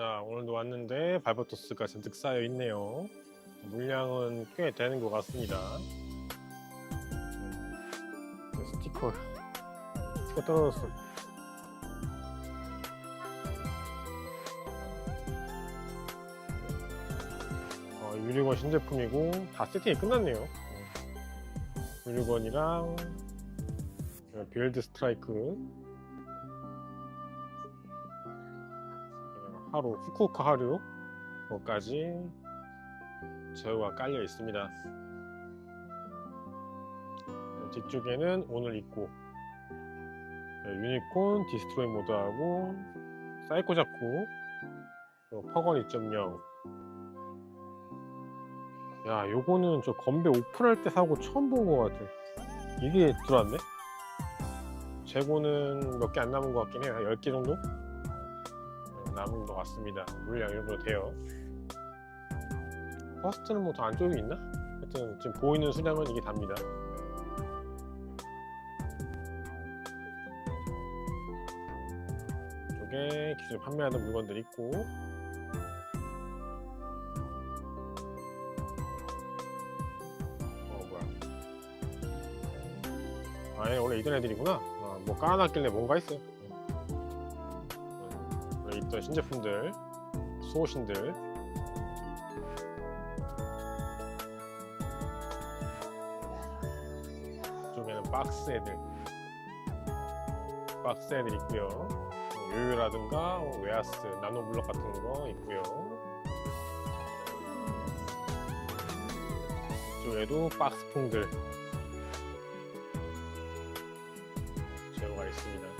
자 오늘도 왔는데 발바토스가 잔뜩 쌓여 있네요. 물량은 꽤 되는 것 같습니다. 음, 스티커 스티커 떨어졌어. 어, 유리건 신제품이고 다 세팅이 끝났네요. 음. 유리건이랑 어, 빌드 스트라이크 하루 후쿠오카 하루 거까지 제어가 깔려 있습니다. 뒤쪽에는 오늘 있고 네, 유니콘 디스트로이 모드하고 사이코 그리고 퍼건 2.0 야 요거는 저 건배 오픈할 때 사고 처음 본 것 같아. 이게 들어왔네? 재고는 몇 개 안 남은 것 같긴 해요 한 10개 정도? 네, 남은 것 같습니다. 물량 이 정도 돼요. 퍼스트는 뭐 더 안쪽에 있나? 하여튼 지금 보이는 수량은 이게 답니다. 이쪽에 기존에 판매하던 물건들 있고. 어 뭐야. 아얘 원래 이던 애들이구나. 아, 뭐 깔아놨길래 뭔가 있어 있던 신제품들 수호신들. 이쪽에는 박스 애들. 박스 애들 있고요. 뭐 요요라든가 뭐 웨하스 나노 블럭 같은 거 있고요. 이쪽에도 박스풍들. 제어가 있습니다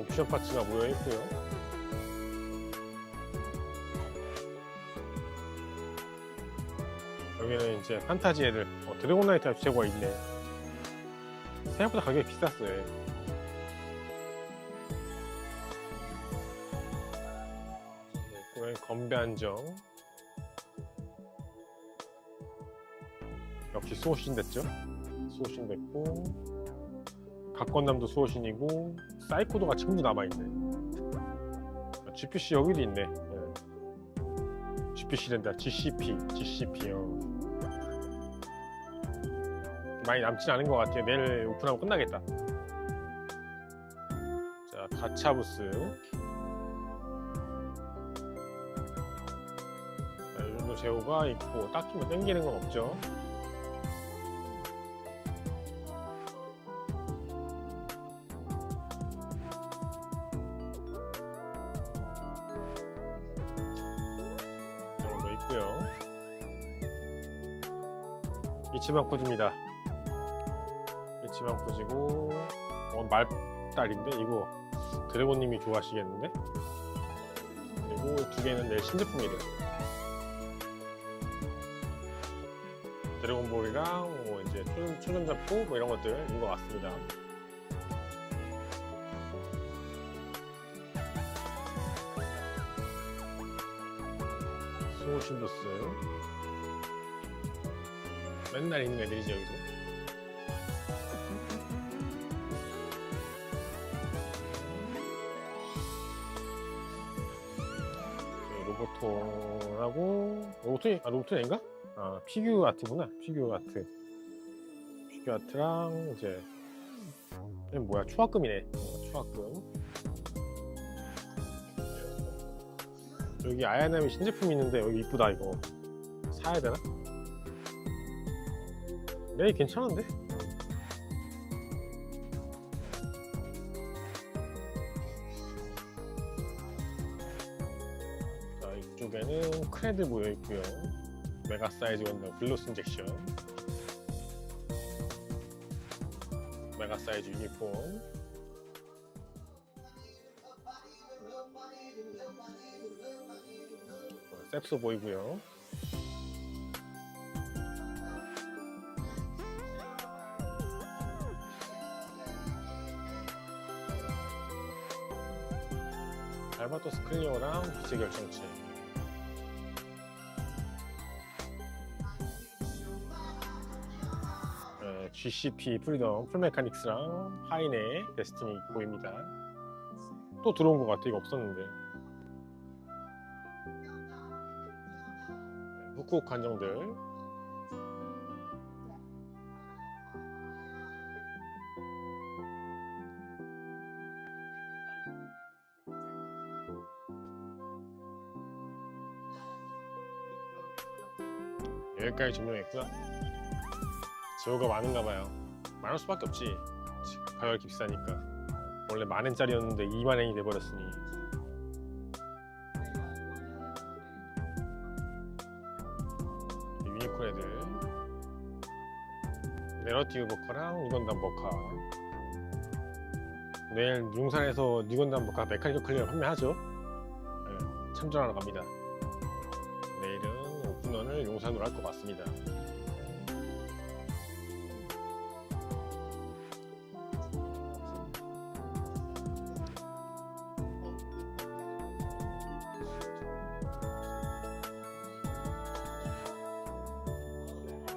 옵션 파츠가 모여 있고요. 여기는 이제 판타지 애들 어, 드래곤 나이트 제고가 있네. 생각보다 가격이 비쌌어요. 건배 안정. 역시 수호신 됐죠? 수호신 됐고 각건남도 수호신이고 사이코도가 전부 남아있네 GPC 여기도 있네 네. GPC랜다 GCP GCP요 많이 남진 않은 것 같아요. 내일 오픈하면 끝나겠다. 자, 가차부스. 자, 이 정도 제호가 있고 딱히 뭐 땡기는 건 없죠. 이치방 코드입니다. 이치방 코지고 어, 말딸인데 이거 드래곤님이 좋아하시겠는데? 그리고 두 개는 내 신제품이래요. 드래곤볼이랑 뭐 이제 초전, 초전자포 뭐 이런 것들인 것 같습니다. 수호신도스 맨날 있는 애들이죠 여기도? 네, 로보톤하고 로보톤이 아 로보톤 인가? 아 피규어 아트구나 피규어 아트. 피규어 아트랑 이제 뭐야? 추학금이네. 어, 추학금. 여기 아야나미 신제품 있는데 여기 이쁘다 이거. 사야 되나? 네 괜찮은데? 자 이쪽에는 크레드 모여 있고요. 메가 사이즈 원단 글로스 인젝션. 메가 사이즈 유니폼. 어, 셉소 보이고요 알바토스 클리오랑 빛의 결정체 네, GCP 프리덤 풀메카닉스랑 하이네 데스티니 보입니다. 또 들어온 것 같아 이거 없었는데. 네, 후쿠오카 한정들 여기까지 점령했구나. 재고가 많은가 봐요. 많을 수밖에 없지. 가격이 비싸니까. 원래 만 엔짜리였는데 2만 엔이 돼버렸으니. 이 유니콘 애들. 네러티브 버커랑 니건담 버커. 내일 용산에서 니건담 버커 메카니컬 클리어 판매하죠. 네, 참전하러 갑니다. 용산으로 할 것 같습니다.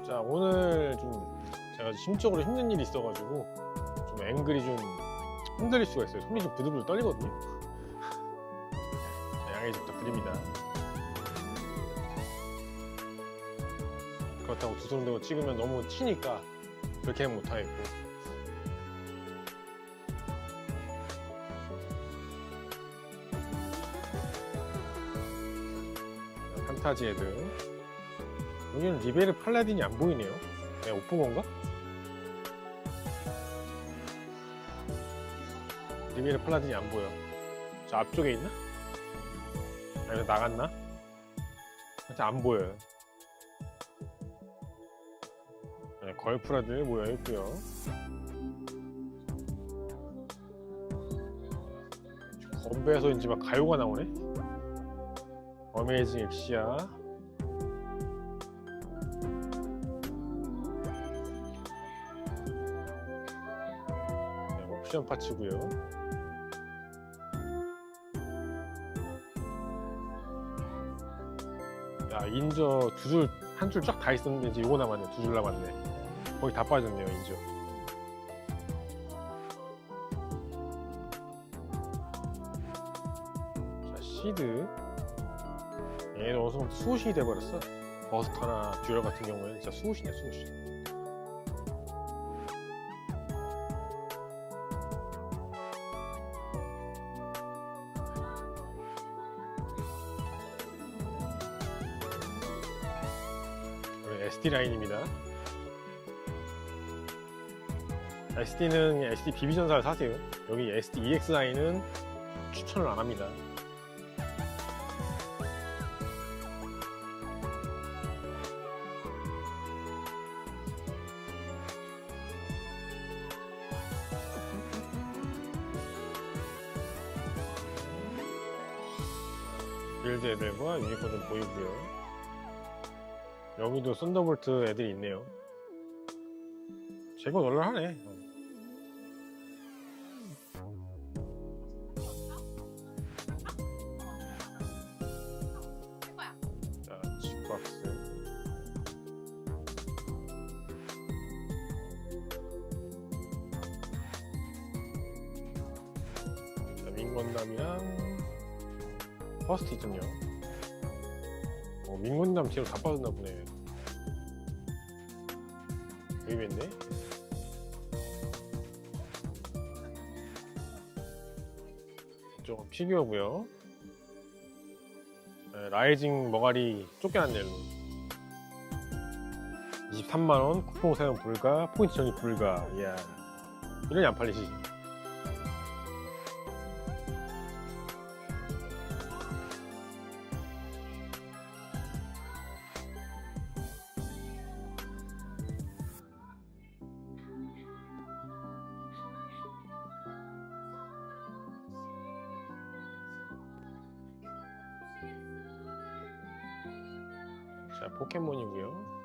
자 오늘 좀 제가 심적으로 힘든 일이 있어가지고 좀 앵글이 좀 흔들릴 수가 있어요. 손이 좀 부들부들 떨리거든요. 네, 양해 좀 부탁드립니다. 그렇다고 두 손 들고 찍으면 너무 튀니까 그렇게는 못하겠고 판타지 애들 여기는 리베르 팔라딘이 안 보이네요 내가 못본 건가? 리베르 팔라딘이 안 보여 저 앞쪽에 있나? 아니면 나갔나? 안 보여요 걸프라들 모여 있고요. 건배에서인지 막 가요가 나오네. 어메이징 엑시아. 네, 옵션 파츠고요. 야 인저 두 줄 한 줄 쫙 다 있었는데 이제 요거 남았네 두 줄 남았네 거의 다 빠졌네요 인저 자 시드. 얘는 어느새 수호신이 돼버렸어. 버스터나 듀얼 같은 경우에는 진짜 수호신이야 수호신 SD 라인입니다. SD는 SD 비비 전사를 사세요. 여기 SD EX 라인은 추천을 안 합니다. 빌드 애들과 유니콘 좀 보이고요. 여기도 썬더볼트 애들이 있네요. 제거 널널하네. 민건담이랑 퍼스트 있군요. 어, 민건담 뒤로 다 빠졌나 보네. 의외인데? 이쪽은 피규어고요 네, 라이징 머가리 쫓겨났네요 23만원 쿠폰 사용 불가 포인트 적립 불가 이야 이런이 안 팔리지 자, 포켓몬이고요.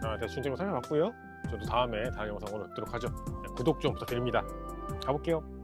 자, 대충 제거 살펴봤고요. 저도 다음에 다른 영상으로 뵙도록 하죠. 네, 구독 좀 부탁드립니다. 가볼게요